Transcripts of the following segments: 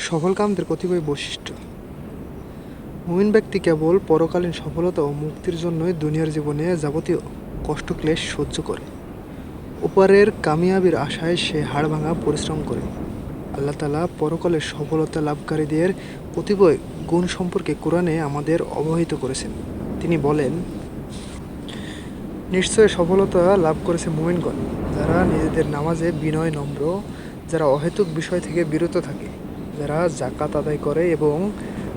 সফলকামদের কতিপয় বৈশিষ্ট্য। মুমিন ব্যক্তি কেবল পরকালীন সফলতা ও মুক্তির জন্যই দুনিয়ার জীবনে যাবতীয় কষ্টক্লেশ সহ্য করে। উপরের কামিয়াবির আশায় সে হাড়ভাঙা পরিশ্রম করে। আল্লাহ তালা পরকালের সফলতা লাভকারীদের কতিপয় গুণ সম্পর্কে কোরআনে আমাদের অবহিত করেছেন। তিনি বলেন, নিশ্চয় সফলতা লাভ করেছে মুমিনগণ, যারা নিজেদের নামাজে বিনয় নম্র, যারা অহেতুক বিষয় থেকে বিরত থাকে। যারা জাকাত আদায় করে এবং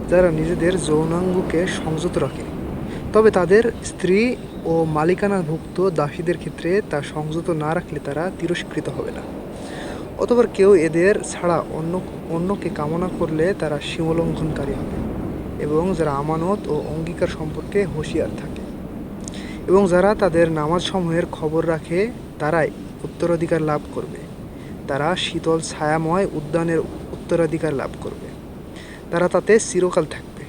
যারা নিজেদের যৌনাঙ্গকে সংযত রাখে। তবে তাদের স্ত্রী ও মালিকানাভুক্ত দাসীদের ক্ষেত্রে তা সংযত না রাখলে তারা তিরস্কৃত হবে না। অতবার কেউ এদের ছাড়া অন্য, অন্যকে কামনা করলে তারা সীমলঙ্ঘনকারী হবে এবং যারা আমানত ও অঙ্গীকার সম্পর্কে হুঁশিয়ার থাকে এবং যারা তাদের নামাজ সমূহের খবর রাখে, তারাই উত্তরাধিকার লাভ করবে। তারা শীতল, ছায়াময় উদ্যানের উত্তরাধিকার লাভ করবে। তারা তাতে চিরকাল থাকবে।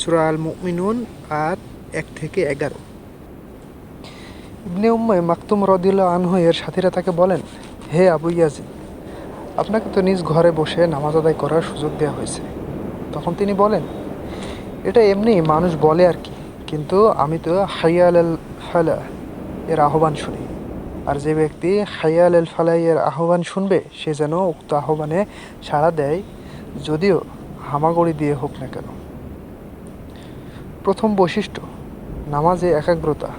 সুরা আল মুমিনুন আর এক থেকে এগারো। ইবনে উম্মায় মাকতুম রদিল্লা আনহু এর সাথীরা তাকে বলেন, হে আবু ইয়াজিদ, আপনাকে তো নিজ ঘরে বসে নামাজ আদায় করার সুযোগ দেওয়া হয়েছে। তখন তিনি বলেন, এটা এমনি মানুষ বলে আর কি, কিন্তু আমি তো হাইয়াল ফালা এর আহ্বান শুনি আর যে ব্যক্তি হাইয়াল আল ফালাই এর আহ্বান শুনবে, সে যেন উক্ত আহ্বানে সাড়া দেয়, যদিও হামাগুড়ি দিয়ে হোক না কেন। প্রথম বৈশিষ্ট্য, নামাজে একাগ্রতা।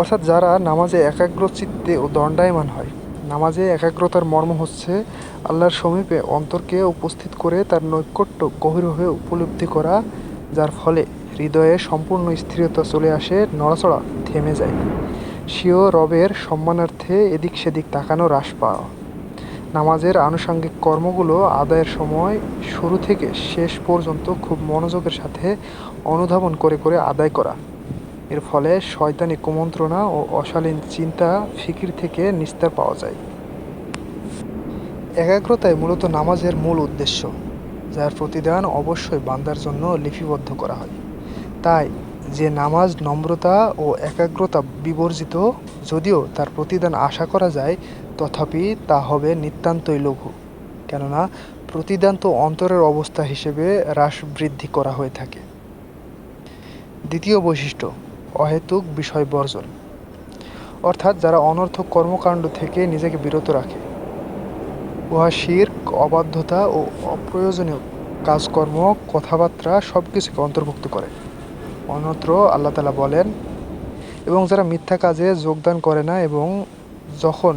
অর্থাৎ যারা নামাজে একাগ্র চিত্তে ও দণ্ডায়মান হয়, নামাজে একাগ্রতার মর্ম হচ্ছে আল্লাহর সমীপে অন্তরকে উপস্থিত করে তার নৈকট্য গভীরভাবে উপলব্ধি করা, যার ফলে হৃদয়ে সম্পূর্ণ স্থিরতা চলে আসে, নড়াচড়া থেমে যায়। স্বীয় রবের সম্মানার্থে এদিক সেদিক তাকানো হ্রাস পাওয়া নামাজের আনুষঙ্গিক কর্মগুলো আদায়ের সময় শুরু থেকে শেষ পর্যন্ত খুব মনোযোগের সাথে অনুধাবন করে করে আদায় করা। এর ফলে শয়তানি কুমন্ত্রণা ও অশালীন চিন্তা ফিকির থেকে নিস্তার পাওয়া যায়। একাগ্রতাই মূলত নামাজের মূল উদ্দেশ্য, যার প্রতিদান অবশ্যই বান্দার জন্য লিপিবদ্ধ করা হয়। তাই যে নামাজ নম্রতা ও একাগ্রতা বিবর্জিত, যদিও তার প্রতিদান আশা করা যায়, তথাপি তা হবে নিতান্তই লঘু। কেননা, প্রতিদান তো অন্তরের অবস্থা হিসেবে হ্রাস বৃদ্ধি করা হয়ে থাকে। দ্বিতীয় বৈশিষ্ট্য, অহেতুক বিষয় বর্জন। অর্থাৎ যারা অনর্থক কর্মকাণ্ড থেকে নিজেকে বিরত রাখে। উহা শির্ক, অবাধ্যতা ও অপ্রয়োজনীয় কাজকর্ম, কথাবার্তা সব কিছুকে অন্তর্ভুক্ত করে। অন্যত্র আল্লাহ তালা বলেন, এবং যারা মিথ্যা কাজে যোগদান করে না এবং যখন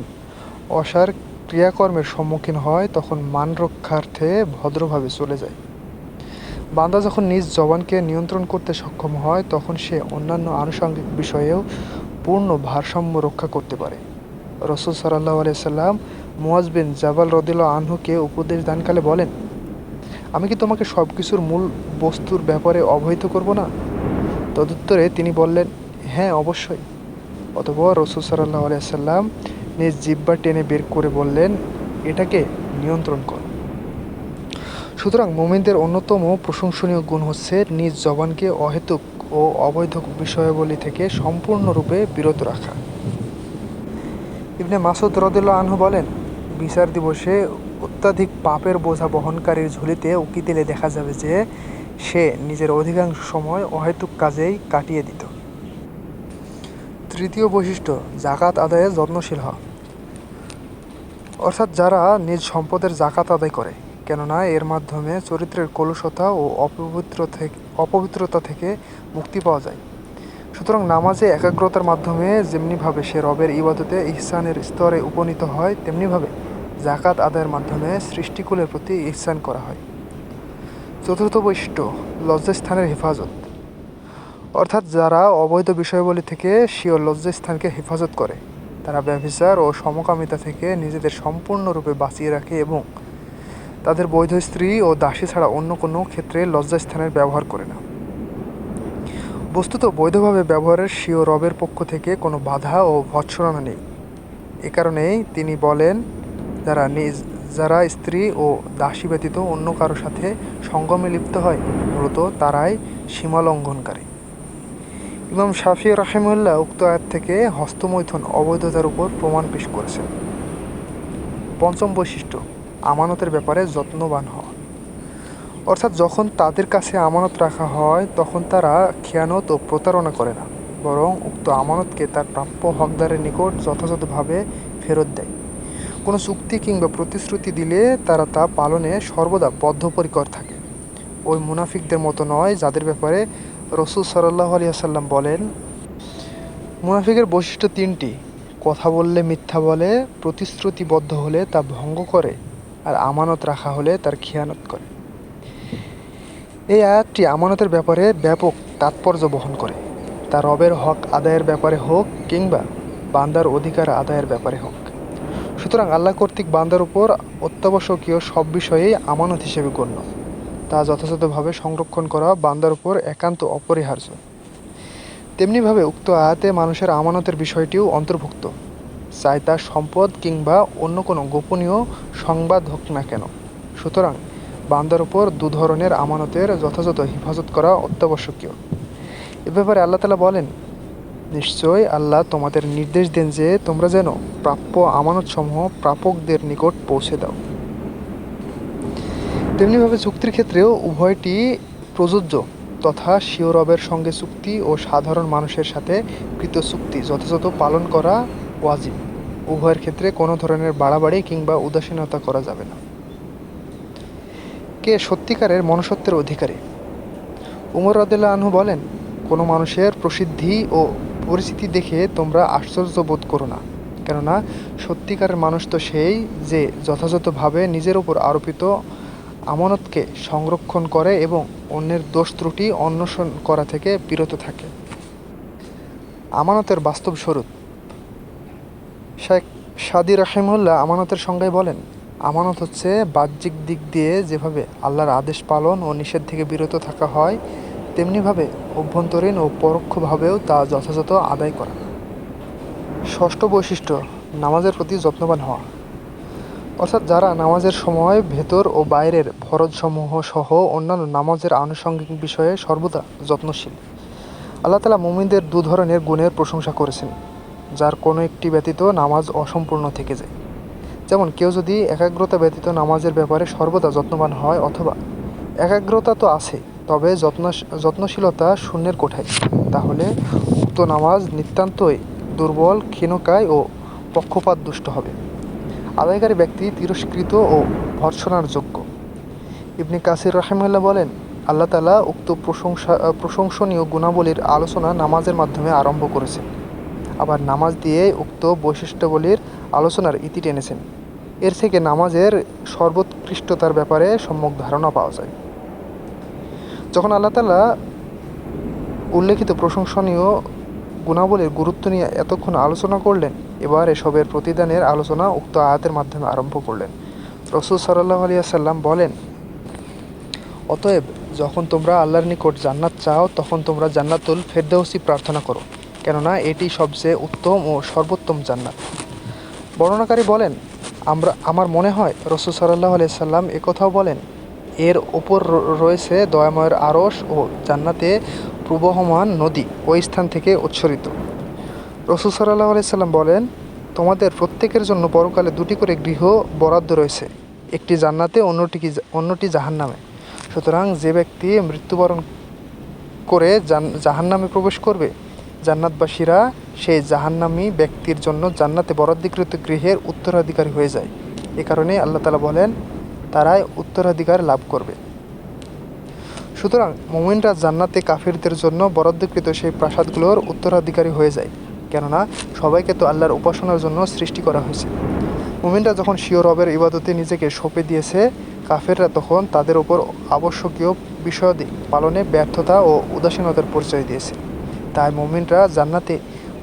অসার ক্রিয়াকর্মের সম্মুখীন হয়, তখন মান রক্ষার্থে ভদ্রভাবে চলে যায়। বান্দা যখন নিজ জবানকে নিয়ন্ত্রণ করতে সক্ষম হয়, তখন সে অন্যান্য আনুষঙ্গিক বিষয়েও পূর্ণ ভারসাম্য রক্ষা করতে পারে। রসুল সাল্লাহ আলিয়াল্লাম মুয়াজ বিন জাবাল রদিল্লা আনহুকে উপদেশ দানকালে বলেন, আমি কি তোমাকে সব কিছুর মূল বস্তুর ব্যাপারে অবহিত করব না? তদুত্তরে তিনি বললেন হ্যাঁ অবশ্যই। অতপর রসুল সাল্লাহ আলিয়াল্লাম নিজ জিব্বা টেনে বের করে বললেন, এটাকে নিয়ন্ত্রণ কর। সুতরাং মোমিনদের অন্যতম প্রশংসনীয় গুণ হচ্ছে নিজ জবানকে অহেতুক ও অবৈধ বিষয়াবলী থেকে সম্পূর্ণরূপে বিরত রাখা। ইবনে মাসুদ রদুল্লাহ আনহু বলেন, বিচার দিবসে অত্যাধিক পাপের বোঝা বহনকারীর ঝুলিতে উকি দিলে দেখা যাবে যে সে নিজের অধিকাংশ সময় অহেতুক কাজেই কাটিয়ে দিত। তৃতীয় বৈশিষ্ট্য, জাকাত আদায়ে যত্নশীল হওয়া। অর্থাৎ যারা নিজ সম্পদের জাকাত আদায় করে, কেননা এর মাধ্যমে চরিত্রের কলুষতা ও অপবিত্র থেকে, অপবিত্রতা থেকে মুক্তি পাওয়া যায়। সুতরাং নামাজে একাগ্রতার মাধ্যমে যেমনিভাবে সে রবের ইবাদতে ইহসানের স্তরে উপনীত হয়, তেমনিভাবে জাকাত আদায়ের মাধ্যমে সৃষ্টিকুলের প্রতি ইহসান করা হয়। চতুর্থ বৈশিষ্ট্য লজ্জাস্থানের হেফাজত। অর্থাৎ যারা অবৈধ বিষয়াবলী থেকে স্বীয় লজ্জাস্থানকে হেফাজত করে, তারা ব্যভিচার ও সমকামিতা থেকে নিজেদের সম্পূর্ণরূপে বাঁচিয়ে রাখে এবং তাদের বৈধ স্ত্রী ও দাসী ছাড়া অন্য কোনো ক্ষেত্রে লজ্জাস্থানের ব্যবহার করে না। বস্তুত বৈধভাবে ব্যবহারের স্বীয় রবের পক্ষ থেকে কোনো বাধা ও ভৎসরণা নেই। এ কারণেই তিনি বলেন, যারা নিজ যারা স্ত্রী ও দাসী ব্যতীত অন্য কারও সাথে সঙ্গমে লিপ্ত হয়, মূলত তারাই সীমালঙ্ঘনকারী। ইমাম শাফি রাহেমুল্লাহ উক্ত আয়াত থেকে হস্তমৈথুন অবৈধতার উপর প্রমাণ পেশ করেছেন। পঞ্চম বৈশিষ্ট্য, আমানতের ব্যাপারে যত্নবান হওয়া। অর্থাৎ যখন তাদের কাছে আমানত রাখা হয়, তখন তারা খেয়ানত ও প্রতারণা করে না, বরং উক্ত আমানতকে তার প্রাপ্য হকদারের নিকট যথাযথভাবে ফেরত দেয়। কোনো চুক্তি কিংবা প্রতিশ্রুতি দিলে তারা তা পালনে সর্বদা বদ্ধপরিকর থাকে। ওই মুনাফিকদের মতো নয় যাদের ব্যাপারে রসুল সাল্লাহ আলিয়াল্লাম বলেন, মুনাফিকের বৈশিষ্ট্য তিনটি। কথা বললে মিথ্যা বলে, প্রতিশ্রুতিবদ্ধ হলে তা ভঙ্গ করে, আর আমানত রাখা হলে তার খেয়ানত করে। এই আয়াতটি আমানতের ব্যাপারে ব্যাপক তাৎপর্য বহন করে। তা রবের হক আদায়ের ব্যাপারে হোক কিংবা বান্দার অধিকার আদায়ের ব্যাপারে হোক। সুতরাং আল্লাহ কর্তৃক বান্দার উপর অত্যাবশ্যকীয় সব বিষয়েই আমানত হিসেবে গণ্য। তা যথাযথভাবে সংরক্ষণ করা বান্দার উপর একান্ত অপরিহার্য। তেমনিভাবে উক্ত আয়াতে মানুষের আমানতের বিষয়টিও অন্তর্ভুক্ত, চাই তা সম্পদ কিংবা অন্য কোনো গোপনীয় সংবাদ হোক না কেন। সুতরাং বান্দার উপর দু ধরনের আমানতের যথাযথ হেফাজত করা অত্যাবশ্যকীয়। এ ব্যাপারে আল্লাহ তালা বলেন নিশ্চয় আল্লাহ তোমাদের নির্দেশ দেন যে তোমরা যেন প্রাপ্য আমানতসমূহ প্রাপকদের নিকট পৌঁছে দাও। তেমনিভাবে চুক্তির ক্ষেত্রেও উভয়টি প্রযোজ্য তথা স্বীয় রবের সঙ্গে চুক্তি ও সাধারণ মানুষের সাথে কৃত চুক্তি যথাযথ পালন করা ওয়াজিব। উভয়ের ক্ষেত্রে কোনো ধরনের বাড়াবাড়ি কিংবা উদাসীনতা করা যাবে না। কে সত্যিকারের মনুষ্যত্বের অধিকারী? উমর রদুল্লাহ আনহু বলেন, কোনো মানুষের প্রসিদ্ধি ও পরিচিতি দেখে তোমরা আশ্চর্য বোধ করো না। কেননা সত্যিকারের মানুষ তো সেই যে যথাযথভাবে নিজের উপর আরোপিত আমানতকে সংরক্ষণ করে এবং অন্যের দোষ ত্রুটি অন্বেষণ করা থেকে বিরত থাকে। আমানতের বাস্তব স্বরূপ শেখ সাদি রাহিমুল্লাহ আমানতের সঙ্গে বলেন, আমানত হচ্ছে বাহ্যিক দিক দিয়ে যেভাবে আল্লাহর আদেশ পালন ও নিষেধ থেকে বিরত থাকা হয় তেমনিভাবে অভ্যন্তরীণ ও পরোক্ষভাবেও তা যথাযথ আদায় করা। ষষ্ঠ বৈশিষ্ট্য, নামাজের প্রতি যত্নবান হওয়া। অর্থাৎ যারা নামাজের সময় ভেতর ও বাইরের ফরজসমূহ সহ অন্যান্য নামাজের আনুষঙ্গিক বিষয়ে সর্বদা যত্নশীল, আল্লাহ তালা মুমিনদের দু ধরনের গুণের প্রশংসা করেছেন, যার কোনো একটি ব্যতীত নামাজ অসম্পূর্ণ থেকে যায়। যেমন কেউ যদি একাগ্রতা ব্যতীত নামাজের ব্যাপারে সর্বদা যত্নবান হয় অথবা একাগ্রতা তো আছে তবে যত্ন যত্নশীলতা শূন্যের কোঠায়। তাহলে উক্ত নামাজ নিতান্তই দুর্বল, ক্ষীণকায় ও পক্ষপাত দুষ্ট হবে। আদায়কারী ব্যক্তি তিরস্কৃত ও ভর্সনার যোগ্য। ইবনি কাসির রাহিমাল্লাহ বলেন, আল্লাহ তালা উক্ত প্রশংসা, প্রশংসনীয় গুণাবলীর আলোচনা নামাজের মাধ্যমে আরম্ভ করেছেন। আবার নামাজ দিয়ে উক্ত বৈশিষ্ট্যাবলীর আলোচনার ইতি টেনেছেন। এর থেকে নামাজের সর্বোৎকৃষ্টতার ব্যাপারে সম্যক ধারণা পাওয়া যায়। যখন আল্লাহ তালা উল্লেখিত প্রশংসনীয় গুণাবলীর গুরুত্ব নিয়ে এতক্ষণ আলোচনা করলেন, এবার এসবের প্রতিদানের আলোচনা উক্ত আয়াতের মাধ্যমে আরম্ভ করলেন। রসুল সাল্লাহ আলিয়াল্লাম বলেন, অতএব যখন তোমরা আল্লাহর নিকট জান্নাত চাও, তখন তোমরা জান্নাতুল ফেরদৌসি প্রার্থনা করো, কেননা এটি সবচেয়ে উত্তম ও সর্বোত্তম জান্নাত। বর্ণনাকারী বলেন, আমরা, আমার মনে হয় রসুল সাল্লাহ আলিয়া সাল্লাম একথাও বলেন এর ওপর রয়েছে দয়াময়ের আরস ও জান্নাতে প্রবহমান নদী ওই স্থান থেকে উচ্ছরিত। রসুল সাল্লাহ আলাইসাল্লাম বলেন, তোমাদের প্রত্যেকের জন্য পরকালে দুটি করে গৃহ বরাদ্দ রয়েছে, একটি জান্নাতে, অন্যটি কি অন্যটি জাহান্নামে। সুতরাং যে ব্যক্তি মৃত্যুবরণ করে জাহান্নামে প্রবেশ করবে, জান্নাতবাসীরা সেই জাহান্নামী ব্যক্তির জন্য জান্নাতে বরাদ্দিকৃত গৃহের উত্তরাধিকারী হয়ে যায়। এ কারণে আল্লাহ তালা বলেন তারাই উত্তরাধিকার লাভ করবে। সুতরাং মোমিনরা জান্নাতে কাফিরদের জন্য বরাদ্দকৃত সেই প্রাসাদগুলোর উত্তরাধিকারী হয়ে যায়, কেননা সবাইকে তো আল্লাহর উপাসনার জন্য সৃষ্টি করা হয়েছে। মোমিনরা যখন শিও রবের ইবাদতে নিজেকে সঁপে দিয়েছে, কাফেররা তখন তাদের ওপর আবশ্যকীয় বিষয়াদি পালনে ব্যর্থতা ও উদাসীনতার পরিচয় দিয়েছে। তাই মোমিনরা জান্নাতে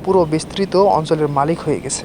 পুরো বিস্তৃত অঞ্চলের মালিক হয়ে গেছে।